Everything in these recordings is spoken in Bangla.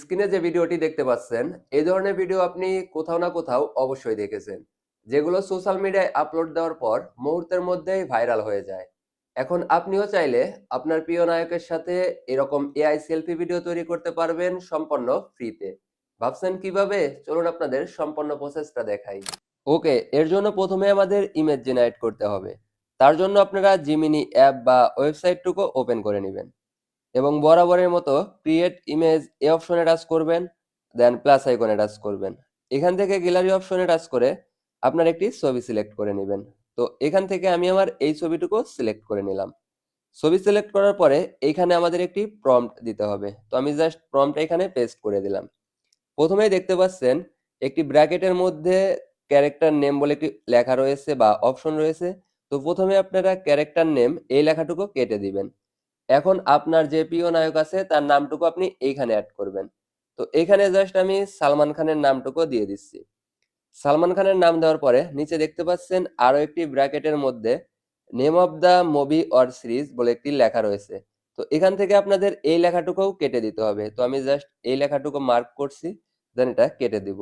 স্ক্রিনে যে ভিডিওটি দেখতে পাচ্ছেন এই ধরনের ভিডিও আপনি কোথাও না কোথাও অবশ্যই দেখেছেন। যেগুলো সোশ্যাল মিডিয়ায় আপলোড দেওয়ার পর মুহূর্তের মধ্যেই ভাইরাল হয়ে যায়। এখন আপনিও চাইলে আপনার প্রিয় নায়কের সাথে এরকম এআই সেলফি ভিডিও তৈরি করতে পারবেন সম্পূর্ণ ফ্রিতে। ভাবছেন কীভাবে? চলুন আপনাদের সম্পূর্ণ প্রসেসটা দেখাই। ওকে, এর জন্য প্রথমে আমাদের ইমেজ জেনারেট করতে হবে। তার জন্য আপনারা জিমিনি অ্যাপ বা ওয়েবসাইটটুকু ওপেন করে নেবেন। এবং বরাবরের মতো ক্রিয়েট ইমেজ এ অপশনে টাচ করবেন দেন প্লাস আইকনে টাচ করবেন। এখান থেকে গ্যালারি অপশনে টাচ করে আপনার একটি ছবি সিলেক্ট করে নেবেন। তো এখান থেকে আমি আমার এই ছবিটুকু সিলেক্ট করে নিলাম। ছবি সিলেক্ট করার পরে এইখানে আমাদের একটি প্রম্পট দিতে হবে। তো আমি জাস্ট প্রম্পট এখানে পেস্ট করে দিলাম। প্রথমেই দেখতে পাচ্ছেন একটি ব্র্যাকেটের মধ্যে ক্যারেক্টার নেম বলে একটি লেখা রয়েছে বা অপশন রয়েছে। তো প্রথমে আপনারা ক্যারেক্টার নেম এই লেখাটুকু কেটে দিবেন। এখন আপনার যে প্রিয় নায়ক আছে, তার নামটুকু আপনি এইখানে অ্যাড করবেন। তো এখানে জাস্ট আমি সালমান খানের নামটুকু দিয়ে দিচ্ছি। সালমান খানের নাম দেওয়ার পরে নিচে দেখতে পাচ্ছেন আরও একটি ব্র্যাকেটের মধ্যে name of the movie or series বলে একটি লেখা রয়েছে। তো এখান থেকে আপনাদের এই লেখাটুকুও কেটে দিতে হবে। তো আমি জাস্ট এই লেখাটুকু মার্ক করছি দেন এটা কেটে দিব।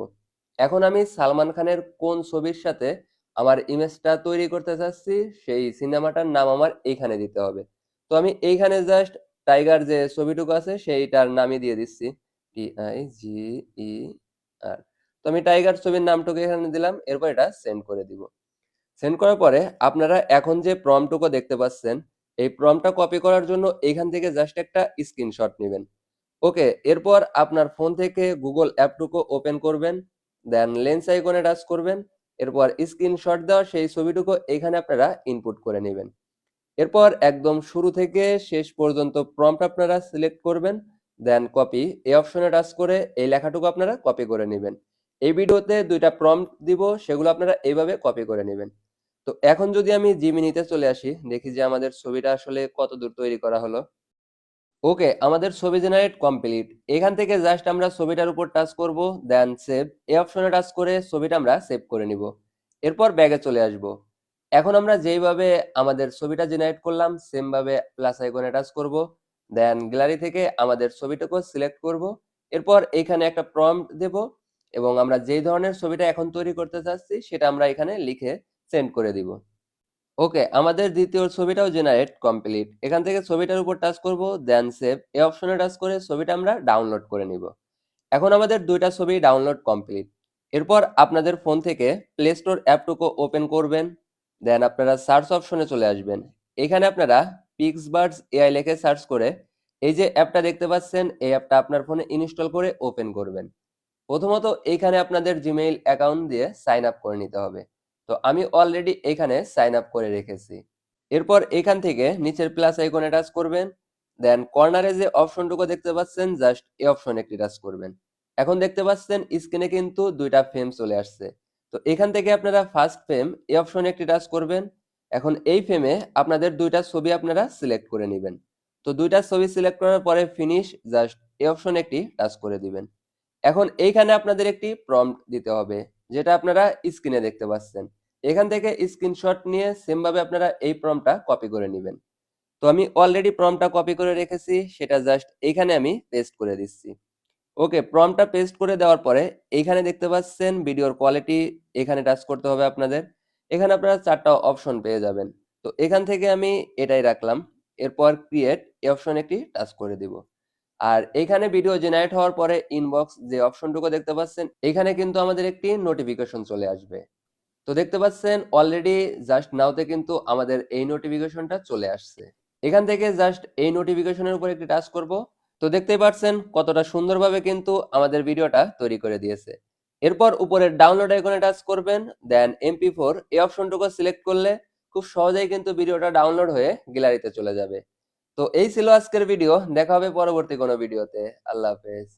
এখন আমি সালমান খানের কোন ছবির সাথে আমার ইমেজটা তৈরি করতে চাচ্ছি, সেই সিনেমাটার নাম আমার এইখানে দিতে হবে। তো আমি এইখানে জাস্ট টাইগার যে ছবিটুকু আছে সেইটার নামই দিয়ে দিচ্ছি। টি আই জি ই আর তো আমি টাইগার ছবির নামটুকু এখানে দিলাম, এরপর এটা সেন্ড করে দিব। সেন্ড করার পরে আপনারা এখন যে প্রমটুকু দেখতে পাচ্ছেন, এই প্রমটা কপি করার জন্য এখান থেকে জাস্ট একটা স্ক্রিনশট নেবেন। ওকে এরপর আপনার ফোন থেকে গুগল অ্যাপটুকু ওপেন করবেন দেন লেন্স আইকনে টাচ করবেন, এরপর স্ক্রিনশট দেওয়া সেই ছবিটুকু এখানে আপনারা ইনপুট করে নেবেন। এরপর একদম শুরু থেকে শেষ পর্যন্ত প্রম্পট আপনারা সিলেক্ট করবেন দেন কপি এই অপশনে টাচ করে এই লেখাটুকু আপনারা কপি করে নেবেন। এই ভিডিওতে দুইটা প্রম্পট দিব, সেগুলো আপনারা এইভাবে কপি করে নেবেন। তো এখন যদি আমি জিমিনিতে চলে আসি, দেখি যে আমাদের ছবিটা আসলে কত দূর তৈরি করা হলো। ওকে, আমাদের ছবি জেনারেট কমপ্লিট এখান থেকে জাস্ট আমরা ছবিটার উপর টাচ করব দেন সেভ এই অপশনে টাচ করে ছবিটা আমরা সেভ করে নিব। এরপর ব্যাগে চলে আসব। এখন আমরা যেইভাবে আমাদের ছবিটা জেনারেট করলাম সেম ভাবে প্লাস আইকনে টাচ করব। দেন গ্যালারি থেকে আমাদের ছবিটাকে সিলেক্ট করব। এরপর এখানে একটা প্রম্পট দেব এবং আমরা যেই ধরনের ছবিটা এখন তৈরি করতে চাচ্ছি, সেটা আমরা এখানে লিখে সেন্ড করে দিব। ওকে আমাদের দ্বিতীয় ছবিটাও জেনারেট কমপ্লিট এখান থেকে ছবিটার উপর টাচ করব দেন সেভ এই অপশনে টাচ করে ছবিটা আমরা ডাউনলোড করে নিব। এখন আমাদের দুইটা ছবি ডাউনলোড কমপ্লিট এরপর আপনাদের ফোন থেকে প্লে স্টোর অ্যাপটুকু ওপেন করবেন। দেন আপনারা সার্চ অপশনে চলে আসবেন। এখানে আপনারা পিক্সবার্ডস এআই লেখে সার্চ করে এই যে অ্যাপটা দেখতে পাচ্ছেন, এই অ্যাপটা আপনার ফোনে ইনস্টল করে ওপেন করবেন। প্রথমত এইখানে আপনাদের জিমেইল অ্যাকাউন্ট দিয়ে সাইন আপ করে নিতে হবে। তো আমি অলরেডি এখানে সাইন আপ করে রেখেছি। এরপর এখান থেকে নিচের প্লাস আইকনে টাচ করবেন। দেন কর্নারে যে অপশনটুকু দেখতে পাচ্ছেন জাস্ট এই অপশন একটি টাচ করবেন। এখন দেখতে পাচ্ছেন স্ক্রিনে কিন্তু দুইটা ফ্রেম চলে আসছে। তো এখান থেকে আপনারা ফার্স্ট ফ্রেম এই অপশনে একটি টাচ করবেন। এখন এই ফ্রেমে আপনাদের দুইটা ছবি আপনারা সিলেক্ট করে নেবেন। তো দুইটা ছবি সিলেক্ট করার পরে ফিনিশ জাস্ট এই অপশনে একটি টাচ করে দিবেন। এখন এইখানে আপনাদের একটি প্রম্পট দিতে হবে, যেটা আপনারা স্ক্রিনে দেখতে পাচ্ছেন। এখান থেকে স্ক্রিনশট নিয়ে সেম ভাবে আপনারা এই প্রম্পটটা কপি করে নেবেন। তো আমি অলরেডি প্রম্পটটা কপি করে রেখেছি, সেটা জাস্ট এইখানে আমি পেস্ট করে দিচ্ছি। ওকে, প্রম্পটটা পেস্ট করে দেওয়ার পরে এইখানে দেখতে পাচ্ছেন ভিডিওর কোয়ালিটি, এখানে টাচ করতে হবে আপনাদের। এখানে আপনারা চারটা অপশন পেয়ে যাবেন। তো এখান থেকে আমি এটাই রাখলাম। এরপর ক্রিয়েট এই অপশন একটি টাচ করে দিব। আর এখানে ভিডিও জেনারেট হওয়ার পরে ইনবক্স যে অপশনটুকু দেখতে পাচ্ছেন, এখানে কিন্তু আমাদের একটি নোটিফিকেশন চলে আসবে। তো দেখতে পাচ্ছেন অলরেডি জাস্ট নাওতে কিন্তু আমাদের এই নোটিফিকেশনটা চলে আসছে। এখান থেকে জাস্ট এই নোটিফিকেশনের উপর একটি টাচ করব। তো দেখতেই পাচ্ছেন কতটা সুন্দরভাবে কিন্তু আমাদের ভিডিওটা তৈরি করে দিয়েছে। এরপর উপরের ডাউনলোড আইকনে টাচ করবেন দেন এমপি ফোর এই অপশনটুকু সিলেক্ট করলে খুব সহজেই কিন্তু ভিডিওটা ডাউনলোড হয়ে গ্যালারিতে চলে যাবে। তো এই ছিল আজকের ভিডিও দেখা হবে পরবর্তী কোনো ভিডিওতে আল্লাহ হাফেজ।